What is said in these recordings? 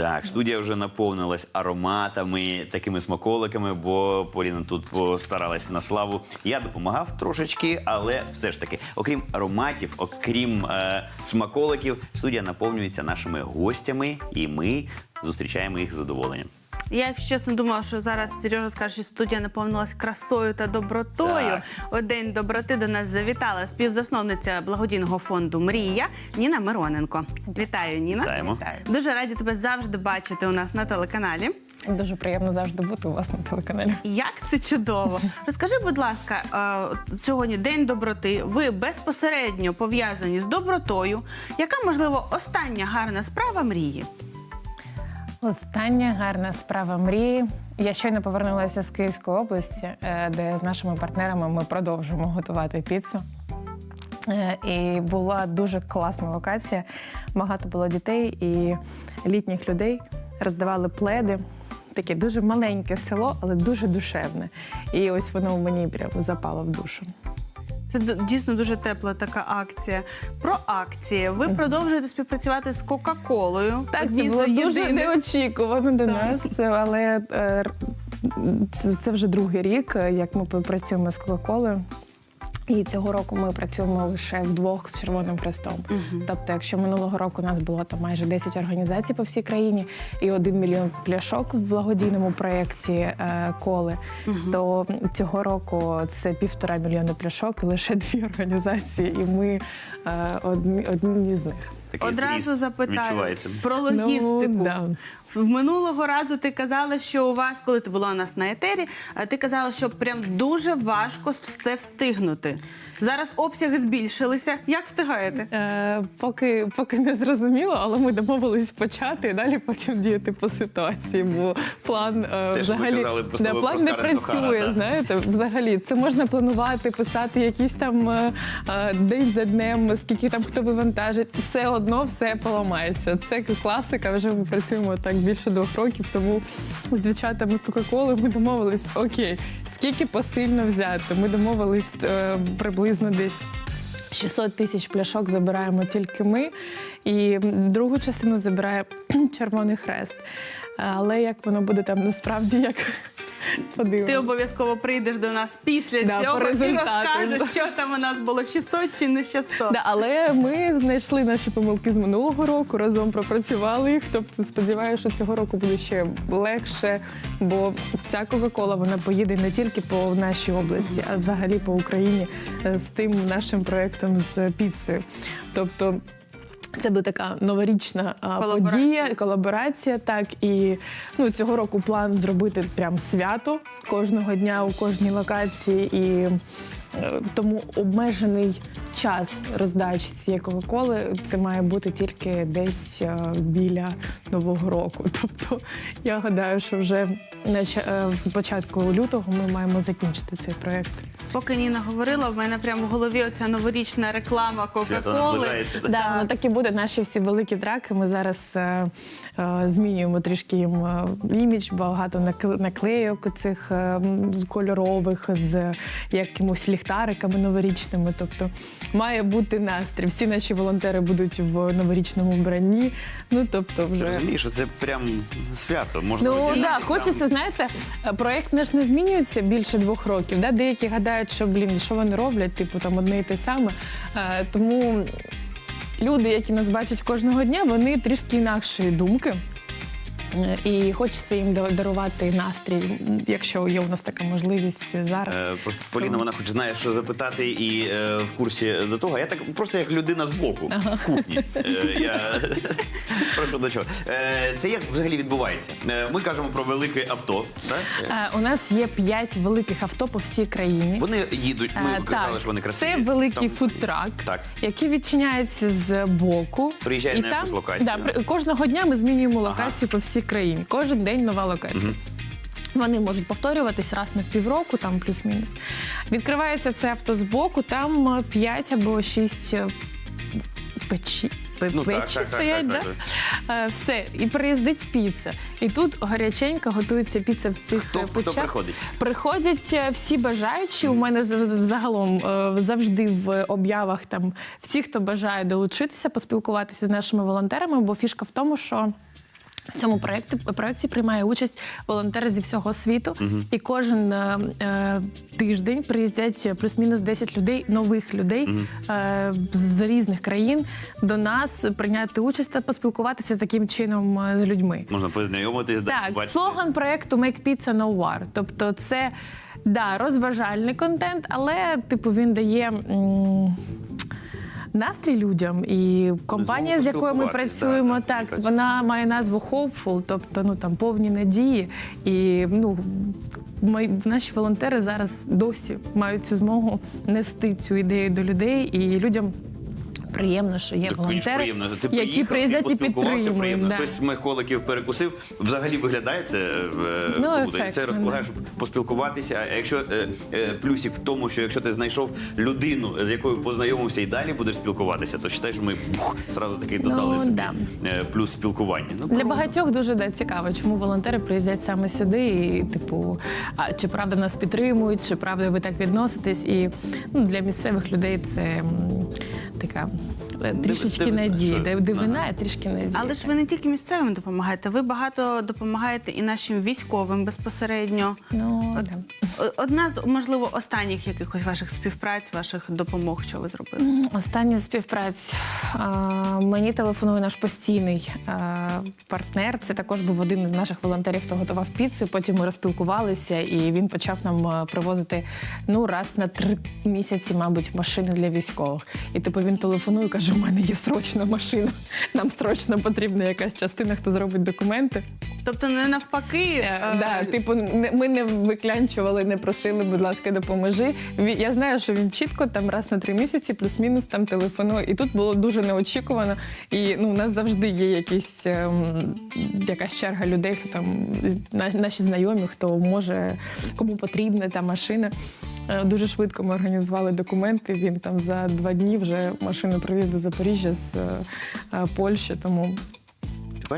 Так, студія вже наповнилась ароматами, такими смаколиками, бо Поліна тут постаралась на славу. Я допомагав трошечки, але все ж таки, окрім ароматів, окрім е, смаколиків, студія наповнюється нашими гостями, і ми зустрічаємо їх з задоволенням. Я, якщо чесно, думала, що зараз Сережа скаже, що студія наповнилась красою та добротою. Так. У день доброти до нас завітала співзасновниця благодійного фонду Мрія Ніна Мироненко. Вітаю, Ніна. Вітаємо. Дуже раді тебе завжди бачити у нас на телеканалі. Дуже приємно завжди бути у вас на телеканалі. Як це чудово! Розкажи, будь ласка, е, сьогодні день доброти. Ви безпосередньо пов'язані з добротою. Яка можливо остання гарна справа мрії? Остання гарна справа мрії. Я щойно повернулася з Київської області, е, де з нашими партнерами ми продовжуємо готувати піцу. Е, І була дуже класна локація. Багато було дітей і літніх людей. Роздавали пледи. Таке дуже маленьке село, але дуже душевне. І ось воно мені прямо запало в душу. Це дійсно дуже тепла така акція. Про акції. Ви продовжуєте співпрацювати з Кока-Колою. Так, Одні це було дуже неочікувано до нас, це- але е, це, це вже другий рік, е, як ми працюємо з Кока-Колою. І цього року ми працюємо лише вдвох з Червоним Хрестом. Мгм. Тобто, якщо минулого року у нас було там майже 10 організацій по всій країні і 1 мільйон пляшок в благодійному проєкті е, коли, то цього року це півтора мільйона пляшок і лише дві організації, і ми е, одні, одні з них. Такий Одразу запитаю відчувається. про логістику. Ну, да. В минулого разу ти казала, що у вас, коли ти була у нас на етері, е, ти казала, що прям дуже важко все встигнути. Зараз обсяги збільшилися. Як встигаєте? Е, поки, поки не зрозуміло, але ми домовились почати і далі потім діяти по ситуації. Бо план е, Те, взагалі казали да, план не працює. Да. Знаєте, взагалі це можна планувати, писати якийсь там е, е, день за днем, скільки там хто вивантажить, все одно все поламається. Це класика. Вже ми працюємо так більше двох років. Тому з дівчатами з Кока-Коли ми домовились, окей, скільки посильно взяти. Ми домовились е, приблизно десь. 600 тисяч пляшок забираємо тільки ми, і другу частину забирає Червоний Хрест. Але як воно буде там насправді, як Ти обов'язково прийдеш до нас після Да, цього по і розкажеш, що там у нас було 600 чи не 600. Да, але ми знайшли наші помилки з минулого року, разом пропрацювали їх. Тобто сподіваюся, що цього року буде ще легше, бо ця Кока-Кола вона поїде не тільки по нашій області, а взагалі по Україні е, з тим нашим проєктом з піцею. Тобто. Це буде така новорічна Колаборація. подія, колаборація. Так і ну цього року план зробити прям свято кожного дня у кожній локації, і е, тому обмежений час роздачі цієї кока-коли це має бути тільки десь е, біля нового року. Тобто я гадаю, що вже на е, початку лютого ми маємо закінчити цей проект. Поки Ніна говорила, в мене прямо в голові оця новорічна реклама Свято Кока-Коли. наближається. Да, воно так і буде. Наші всі великі драки. Ми зараз е, е, змінюємо трішки їм е, імідж, багато накл- наклейок цих е, м, кольорових з якимось ліхтариками новорічними. Тобто має бути настрій. Всі наші волонтери будуть в новорічному вбранні. Ну тобто, Ти вже розумієш, що це прям свято. Можна Ну одягнутись да, там. хочеться, знаєте, е, проект наш не змінюється більше двох років. Да? Деякі гадають, що блін, що вони роблять, типу там одне і те саме. Е, тому люди, які нас бачать кожного дня, вони трішки інакшої думки. Е, І хочеться їм да- дарувати настрій, якщо є у нас така можливість зараз. Е, Просто Поліна, вона хоч знає, що запитати, і е, в курсі до того. Я так просто як людина з боку, з кухні. Е, я прошу до чого. Е, це як взагалі відбувається? Е, ми кажемо про велике авто. Так? Е, У нас є п'ять великих авто по всій країні. Вони їдуть. Ми Е, казали, що вони красиві. Це великий Там- фудтрак, Так. який відчиняється з боку. Приїжджає на якусь локацію. Да, при- кожного дня ми змінюємо локацію по всій країні. Кожен день нова локація. Вони можуть повторюватись раз на півроку, там плюс-мінус. Відкривається це авто з боку, там 5 або 6 печі. пе- Ну, так, печі так, так, стоять, так, да? Е, все, і приїздить піца. І тут гаряченька готується піца в цих Хто, е, хто приходить? Приходять е, всі бажаючі. У мене загалом е, завжди в об'явах там всі, хто бажає долучитися, поспілкуватися з нашими волонтерами, бо фішка в тому, що. В цьому проєкті, проєкті приймає участь волонтери зі всього світу, і кожен е, е, тиждень приїздять плюс-мінус 10 людей, нових людей е, з різних країн до нас прийняти участь та поспілкуватися таким чином е, з людьми. Можна познайомитись, да, Так, бачити. слоган проєкту Make Pizza No War. Тобто, це да, розважальний контент, але типу він дає. м, Настрій людям. І компанія, з якою ми працюємо, да, так, вона має назву Hopeful, тобто ну там повні надії. І ну ми, наші волонтери зараз досі мають цю змогу нести цю ідею до людей, і людям приємно, що є Так, волонтери, приємно. Ти які приїхав, приїздять ти і підтримують. приємно. да. Хтось з моїх коликів перекусив. Взагалі виглядає це е, Ну, круто. І це розполагає, щоб поспілкуватися. А якщо е, е, плюсів в тому, що якщо ти знайшов людину, з якою познайомився і далі будеш спілкуватися, то вважай, що ми бух, зразу таки додали Ну, собі да. е, плюс спілкування. Ну, Для багатьох дуже да, цікаво, чому волонтери приїздять саме сюди, і типу, а чи правда нас підтримують, чи правда ви так відноситесь? І ну, для місцевих людей це така. е, трішечки надії, дивина, Ага. трішки надії. Але ж ви не тільки місцевим допомагаєте, ви багато допомагаєте і нашим військовим безпосередньо. ну, да. Одна з можливо останніх якихось ваших співпраць, ваших допомог, що ви зробили. Остання співпраця. А, Мені телефонує наш постійний партнер. Це також був один із наших волонтерів, хто готував піцу. Потім ми розпілкувалися, і він почав нам привозити ну раз на три місяці, мабуть, машини для військових. І типу він телефонує, і каже: у мене є срочна машина. Нам срочно потрібна якась частина, хто зробить документи. Тобто не навпаки, Е, е, Да, типу, ми не виклянчували, не просили, будь ласка, допоможи. Я знаю, що він чітко там раз на три місяці, плюс-мінус там телефонує. І тут було дуже неочікувано. І ну, у нас завжди є якісь ем, якась черга людей, хто там наші знайомі, хто може, кому потрібна та машина. Е, Дуже швидко ми організували документи. Він там за два дні вже машину привіз до Запоріжжя з е, е, Польщі. Тому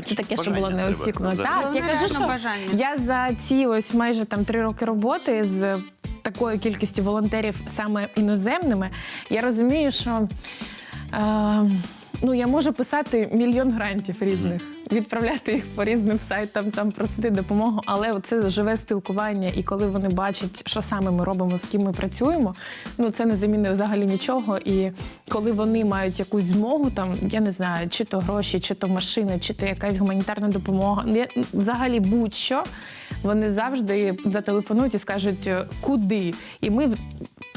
це таке, що було неоцікувано. Так, я кажу, що бажання. я за ці ось майже там три роки роботи з такою кількістю волонтерів, саме іноземними, я розумію, що. Е, Ну, я можу писати мільйон грантів різних, відправляти їх по різним сайтам, там просити допомогу. Але це живе спілкування, і коли вони бачать, що саме ми робимо, з ким ми працюємо, ну це не замінює взагалі нічого. І коли вони мають якусь змогу, там я не знаю, чи то гроші, чи то машини, чи то якась гуманітарна допомога, ну, я- взагалі будь-що, вони завжди зателефонують і скажуть, куди. І ми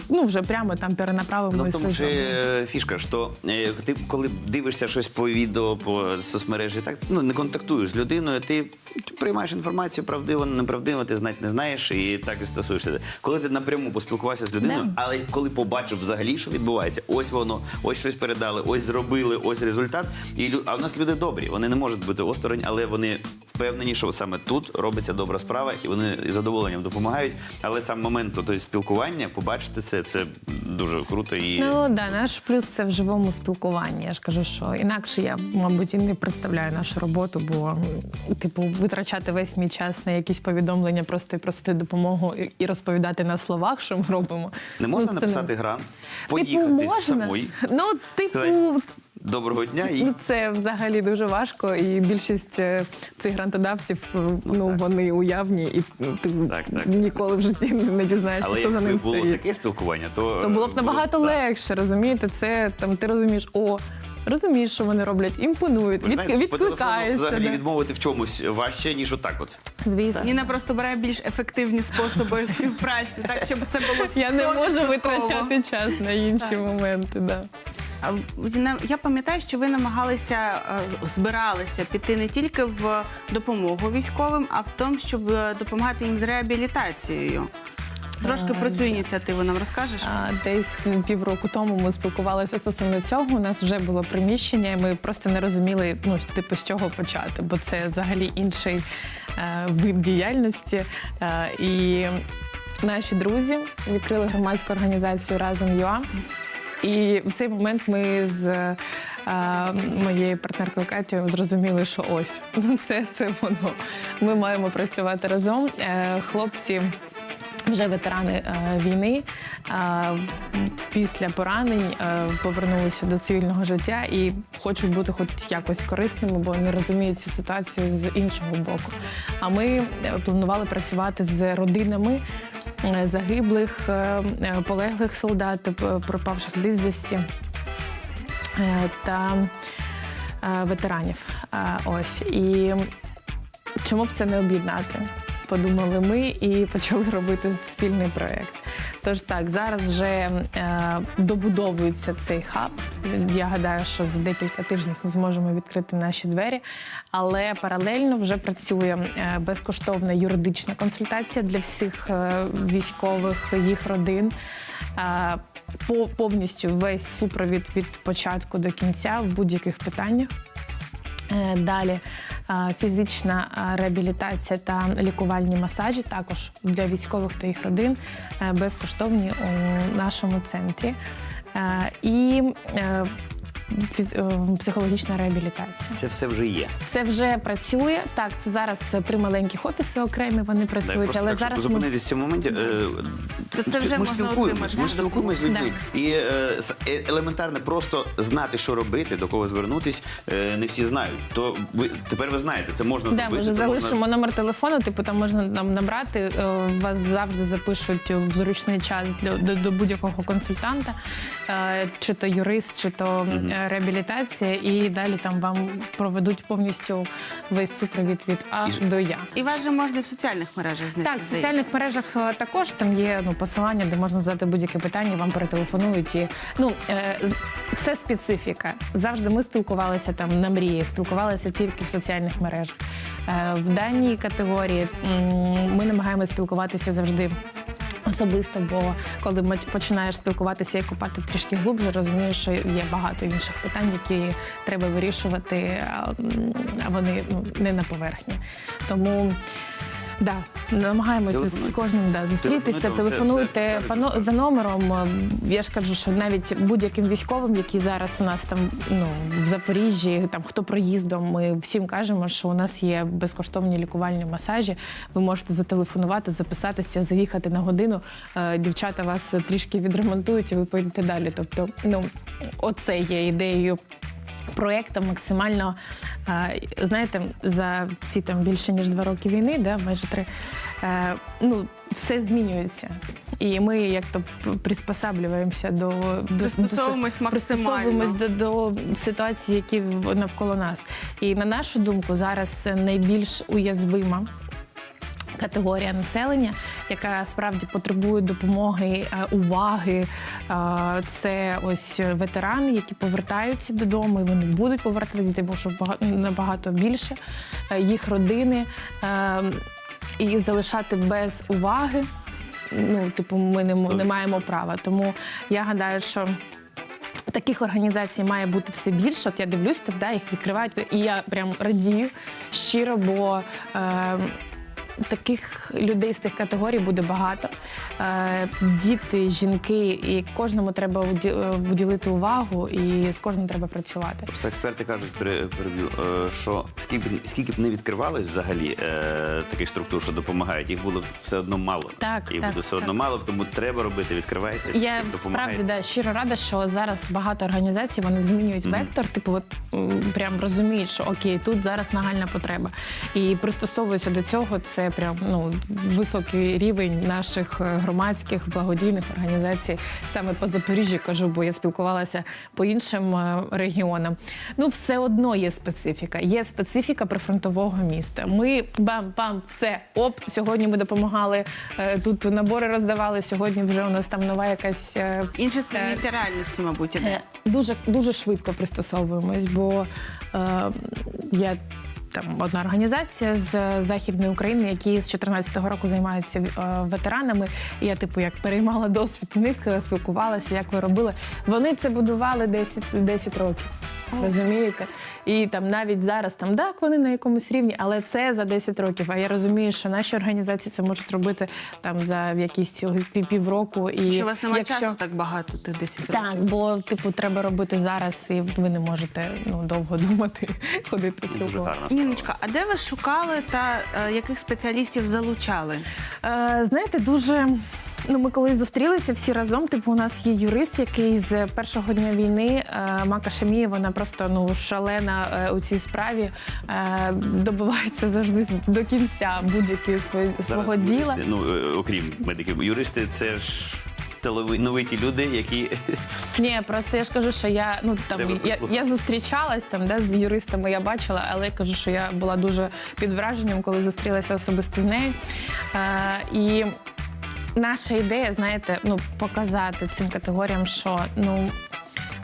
ну вже прямо там перенаправимо Ну, в тому ж е, фішка, що е, ти коли дивишся щось по відео, по соцмережі, так ну не контактуєш з людиною, ти приймаєш інформацію правдиво, неправдиво, ти знати не знаєш і так і стосуєшся. Коли ти напряму поспілкувався з людиною, Да. але коли побачив взагалі, що відбувається, ось воно, ось щось передали, ось зробили, ось результат. І лю- а в нас люди добрі, вони не можуть бути осторонь, але вони впевнені, що саме тут робиться добра справа, і вони з задоволенням допомагають. Але сам момент тобто, спілкування, побачити це, це дуже круто і. Ну да, наш плюс це в живому спілкуванні. Я ж кажу, що інакше я, мабуть, і не представляю нашу роботу, бо типу витрачати весь мій час на якісь повідомлення, просто і просити допомогу і- розповідати на словах, що ми робимо. Не можна Ну, це написати грант, Типу, поїхати можна. самої. Ну, типу, Доброго дня і Ну, це взагалі дуже важко, і більшість е, цих грантодавців е, ну, так. вони уявні, і ну, ти Так, так. ніколи в житті не дізнаєшся, але хто за якби ним було стоїть. таке спілкування, то, То було б набагато так. легше, розумієте? Це там ти розумієш, о, розумієш, що вони роблять, імпонують, Ви від, знаєте, по телефону відкликаєшся. взагалі да. відмовити в чомусь важче, ніж отак. От Звісно. Ніна просто бере більш ефективні способи співпраці, так щоб це було Я не можу 100%. витрачати час на інші Так. моменти. Да. А, Я пам'ятаю, що ви намагалися е, збиралися піти не тільки в допомогу військовим, а в тому, щоб е, допомагати їм з реабілітацією. Трошки про цю ініціативу нам розкажеш? Десь півроку тому ми спілкувалися стосовно цього. У нас вже було приміщення, і ми просто не розуміли, ну типу, з чого почати, бо це взагалі інший е, вид діяльності. Е, і наші друзі відкрили громадську організацію разом ЮА. І в цей момент ми з е, моєю партнеркою Катю зрозуміли, що ось це, це воно. Ми маємо працювати разом. Е, хлопці вже ветерани е, війни е, після поранень е, повернулися до цивільного життя і хочуть бути хоч якось корисними, бо не розуміють цю ситуацію з іншого боку. А ми планували працювати з родинами загиблих, полеглих солдат, пропавших безвісті та ветеранів. Ось і чому б це не об'єднати? Подумали ми і почали робити спільний проєкт. Тож так, зараз вже е, добудовується цей хаб. Я гадаю, що за декілька тижнів ми зможемо відкрити наші двері. Але паралельно вже працює е, безкоштовна юридична консультація для всіх е, військових, їх родин. По- повністю весь супровід від початку до кінця в будь-яких питаннях. Далі фізична реабілітація та лікувальні масажі також для військових та їх родин е, безкоштовні у нашому центрі. Е, І е, психологічна реабілітація. Це все вже є. Це вже працює. Так, це зараз е, три маленьких офіси окремі. Вони працюють, просто але так, зараз ми зупинитись в цьому моменті. е, То це вже ми можна спілкуємось, ми да, спілкуємось з людьми. І е, е, елементарно просто знати, що робити, до кого звернутись, е, не всі знають. То ви тепер ви знаєте, це можна Да, ми зробити. вже це залишимо можна... номер телефону, типу там можна нам набрати. е, Вас завжди запишуть в зручний час для до, до будь-якого консультанта, е, чи то юрист, чи то е, реабілітація, і далі там вам проведуть повністю весь супровід від А І до Я. І вас же можна в соціальних мережах знайти. Так, в здається. соціальних мережах е, також там є ну посилання, де можна задати будь-яке питання, вам перетелефонують. І ну е, це специфіка. Завжди ми спілкувалися там на мрії, спілкувалися тільки в соціальних мережах. Е, в даній категорії м, ми намагаємося спілкуватися завжди. Особисто, бо коли починаєш спілкуватися і купати трішки глубже, розумієш, що є багато інших питань, які треба вирішувати, а вони ну, не на поверхні. Тому да, намагаємося з Телефонуйте. кожним да, зустрітися, Телефонуйте, телефонуйте все пано- за номером. Я ж кажу, що навіть будь-яким військовим, які зараз у нас там ну в Запоріжжі, там хто проїздом, ми всім кажемо, що у нас є безкоштовні лікувальні масажі. Ви можете зателефонувати, записатися, заїхати на годину. Е, Дівчата вас трішки відремонтують, і ви поїдете далі. Тобто, ну оце є ідеєю. Проєкту максимально е, знаєте, за ці там більше ніж два роки війни, да, майже три. е, Ну, все змінюється. І ми як то приспосаблюємося до, до Пристосовуємось до, пристосовуємось до, до ситуації, які навколо нас. І на нашу думку, зараз найбільш уязвима категорія населення, яка справді потребує допомоги, е, уваги. Е, Це ось ветерани, які повертаються додому, і вони будуть повертатися, бо що набагато більше е, їх родини. І залишати без уваги. Ну, типу, ми не, не маємо права. Тому я гадаю, що таких організацій має бути все більше. От я дивлюсь, так, да, їх відкривають, і я прям радію щиро, бо е, таких людей з тих категорій буде багато. Е, діти, жінки, і кожному треба е, уділити увагу, і з кожним треба працювати. Просто експерти кажуть, е, що скільки, б- скільки б не відкривалось взагалі е, таких структур, що допомагають, їх було все одно мало. Так, їх так, буде все так. одно мало, тому треба робити, відкривайте, Я справді да, щиро рада, що зараз багато організацій вони змінюють вектор. Типу, от прям розуміють, що окей, тут зараз нагальна потреба. І пристосовуються до цього. Це прям ну високий рівень наших е, громадських благодійних організацій саме по Запоріжжю кажу, бо я спілкувалася по іншим е, регіонам. Ну, все одно є специфіка. Є специфіка прифронтового міста. Ми бам-бам, все, оп, сьогодні ми допомагали. е, Тут набори роздавали. Сьогодні вже у нас там нова якась. Інше сприйняття реальності, мабуть, іде. Дуже дуже швидко пристосовуємось, бо е, є там одна організація з західної України, які з 2014 року займаються е, ветеранами. Я, типу, як переймала досвід у них, е, спілкувалася, як ви робили. Вони це будували 10, 10 років. Розумієте? І там навіть зараз там так, вони на якомусь рівні, але це за 10 років. А я розумію, що наші організації це можуть робити там за якісь пів- півроку. І Що у вас немає якщо... часу так багато, тих 10 років. Так, бо типу треба робити зараз, і ви не можете ну довго думати, ходити спілкуватися. гарна. Ніночка, а де ви шукали та е, яких спеціалістів залучали? Е, знаєте, дуже. Ну, ми коли зустрілися всі разом, типу, у нас є юрист, який з першого дня війни е, Мака Шаміє, вона просто ну шалена е, у цій справі, е, добивається завжди до кінця будь-які свої свого Зараз діла. юристи, ну окрім медиків, юристи це ж талановиті люди, які Ні, просто я ж кажу, що я ну там я, я зустрічалась там, де з юристами я бачила, але я кажу, що я була дуже під враженням, коли зустрілася особисто з нею. Е, і наша ідея, знаєте, ну показати цим категоріям, що ну.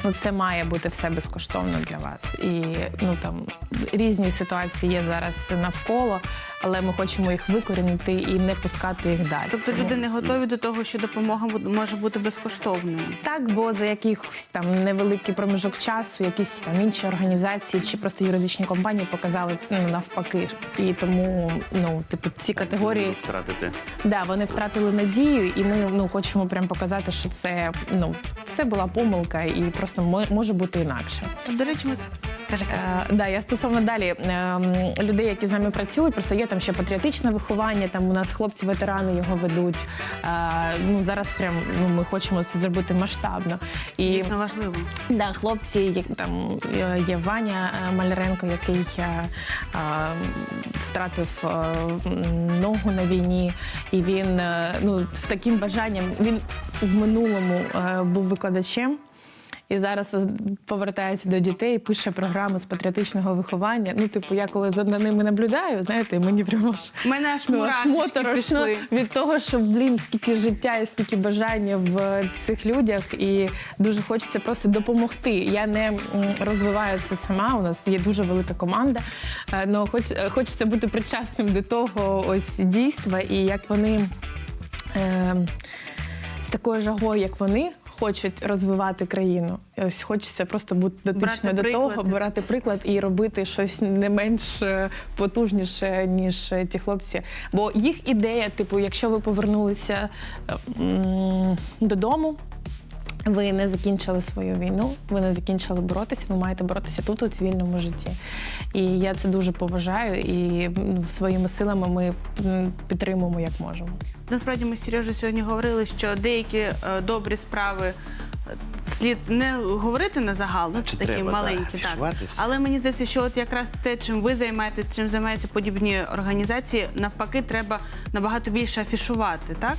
Ну, це має бути все безкоштовно для вас. І ну там різні ситуації є зараз навколо, але ми хочемо їх викорінити і не пускати їх далі. Тобто люди не готові до того, що допомога може бути безкоштовною. так, бо за якихось там невеликий проміжок часу, якісь там інші організації чи просто юридичні компанії показали це ну, навпаки. І тому ну, типу, ці категорії втратити. да, вони втратили надію, і ми ну хочемо прям показати, що це ну це була помилка, і просто мо- може бути інакше. До речі, ми Е, да, я стосовно далі ем, людей, які з нами працюють, просто є там ще патріотичне виховання. Там у нас хлопці-ветерани його ведуть. Ну зараз прям ну ми хочемо це зробити масштабно. І дійсно важливо. Да, хлопці, як там е, є Ваня е, Маляренко, який е, втратив ногу на війні, і він ну з таким бажанням він в минулому був викладачем. І зараз повертається до дітей, пише програми з патріотичного виховання. Ну, типу, я коли за ними наблюдаю, знаєте, мені прямо ж мене аж Ну, аж моторошно від того, що блін, скільки життя і скільки бажання в цих людях, і дуже хочеться просто допомогти. Я не розвиваю це сама. У нас є дуже велика команда. але хоч, е, хочеться бути причасним до того ось дійства, і як вони е, з такою жагою, як вони. Хочуть розвивати країну. Ось хочеться просто бути дотичною до приклад. того, брати приклад і робити щось не менш е, потужніше, ніж е, ті хлопці. Бо їх ідея, типу, якщо ви повернулися е, додому. Ви не закінчили свою війну, ви не закінчили боротися, ви маєте боротися тут у цивільному житті. І я це дуже поважаю, і ну, своїми силами ми підтримуємо як можемо. Насправді ми з Сережею сьогодні говорили, що деякі е, добрі справи слід не говорити на загал, ну Чи такі треба, так, маленькі, так. все? Але мені здається, що от якраз те, чим ви займаєтесь, чим займаються подібні організації, навпаки, треба набагато більше афішувати, так?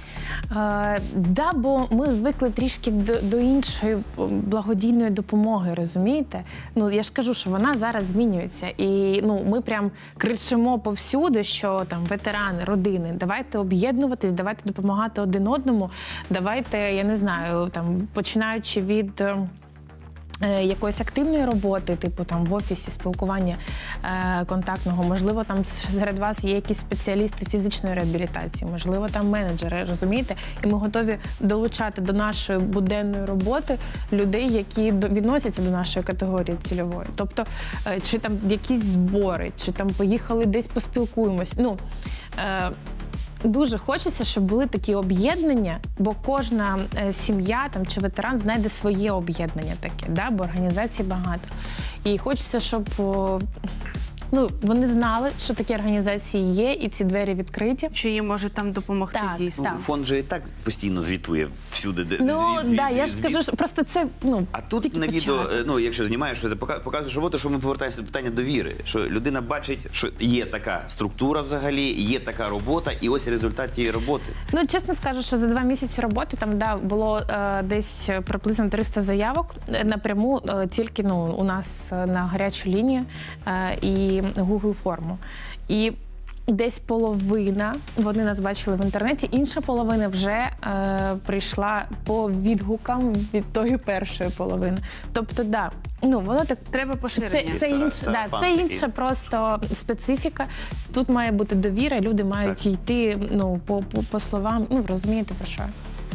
Е, да, бо ми звикли трішки до, до іншої благодійної допомоги, розумієте? Ну я ж кажу, що вона зараз змінюється, і ну ми прям кричимо повсюди, що там ветерани, родини, давайте об'єднуватись, давайте допомагати один одному. Давайте, я не знаю, там починаючи від. Е, е, Якоїсь активної роботи, типу там в офісі спілкування е, контактного, можливо, там серед вас є якісь спеціалісти фізичної реабілітації, можливо, там менеджери, розумієте? І ми готові долучати до нашої буденної роботи людей, які відносяться до нашої категорії цільової. Тобто, чи там якісь збори, чи там поїхали десь поспілкуємось. Ну, Дуже хочеться, щоб були такі об'єднання, бо кожна е, сім'я там чи ветеран знайде своє об'єднання таке, да? бо організацій багато. І хочеться, щоб ну, вони знали, що такі організації є, і ці двері відкриті. Що їм може там допомогти Так, дійсно? так. Фонд же і так постійно звітує всюди, де Ну звіт, звіт, да, я звіт, ж звіт. скажу, що просто це ну А тут тільки на відео, початок. е, ну якщо знімаєш, що ти пока- показуєш роботу, що ми повертаємося до питання довіри. Що людина бачить, що є така структура взагалі, є така робота, і ось результат тієї роботи. Ну, чесно скажу, що за два місяці роботи там да, було е, десь приблизно 300 заявок е, напряму е, тільки ну, у нас е, на гарячу лінію е, і Google форму. І десь половина вони нас бачили в інтернеті, інша половина вже е, прийшла по відгукам від тої першої половини. Тобто, да, ну воно так Треба це, поширення. це, Сара- інше, да, це такий. інша просто специфіка. Тут має бути довіра, люди мають Так. йти ну, по, по, по словам. Ну, розумієте про що?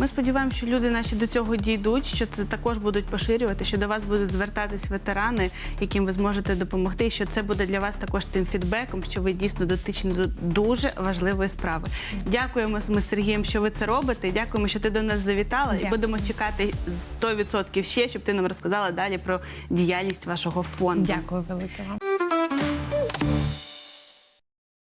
Ми сподіваємося, що люди наші до цього дійдуть, що це також будуть поширювати, що до вас будуть звертатись ветерани, яким ви зможете допомогти, і що це буде для вас також тим фідбеком, що ви дійсно дотичні до дуже важливої справи. Дякуємо ми з Сергієм, що ви це робите. Дякуємо, що ти до нас завітала, і Дякую. будемо чекати 100% ще, щоб ти нам розказала далі про діяльність вашого фонду. Дякую велике вам.